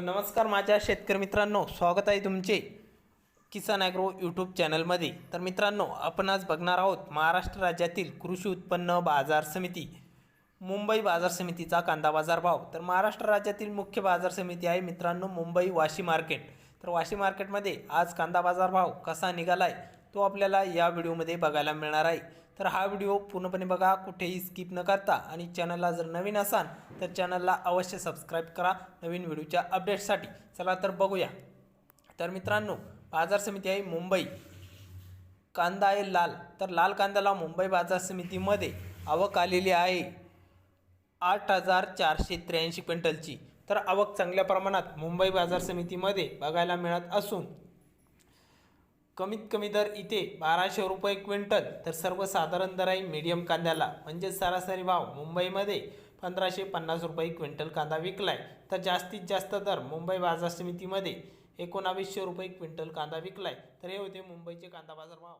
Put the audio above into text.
नमस्कार माझ्या शेतकरी मित्रांनो स्वागत आहे तुमचे किसान ॲग्रो यूट्यूब चॅनलमध्ये. तर मित्रांनो आपण आज बघणार आहोत महाराष्ट्र राज्यातील कृषी उत्पन्न बाजार समिती मुंबई बाजार समितीचा कांदा बाजार भाव. तर महाराष्ट्र राज्यातील मुख्य बाजार समिती आहे मित्रांनो मुंबई वाशी मार्केट. तर वाशी मार्केटमध्ये आज कांदा बाजार भाव कसा निघाला आहे तो आपल्याला या व्हिडिओमध्ये बघायला मिळणार आहे. तर हा व्हिडिओ पूर्णपणे बघा कुठेही स्किप न करता. आणि चॅनलला जर नवीन असाल तर चॅनलला अवश्य सबस्क्राईब करा नवीन व्हिडिओच्या अपडेट्ससाठी चला तर बघूया. तर मित्रांनो बाजार समिती आहे मुंबई. कांदा आहे लाल. तर लाल कांद्याला मुंबई बाजार समितीमध्ये आवक आलेली आहे. आठ हजार चारशे त्र्याऐंशी क्विंटलची. तर आवक चांगल्या प्रमाणात मुंबई बाजार समितीमध्ये बघायला मिळत असून कमीत कमी दर इथे बाराशे रुपये क्विंटल तर सर्वसाधारण दर आहे मीडियम कांद्याला. म्हणजे सरासरी भाव मुंबईमध्ये पंधराशे पन्नास रुपये क्विंटल कांदा विकलाय. तर जास्तीत जास्त दर मुंबई बाजार समितीमध्ये एकोणावीसशे रुपये क्विंटल कांदा विकलाय. तर हे होते मुंबईचे कांदा बाजार भाव.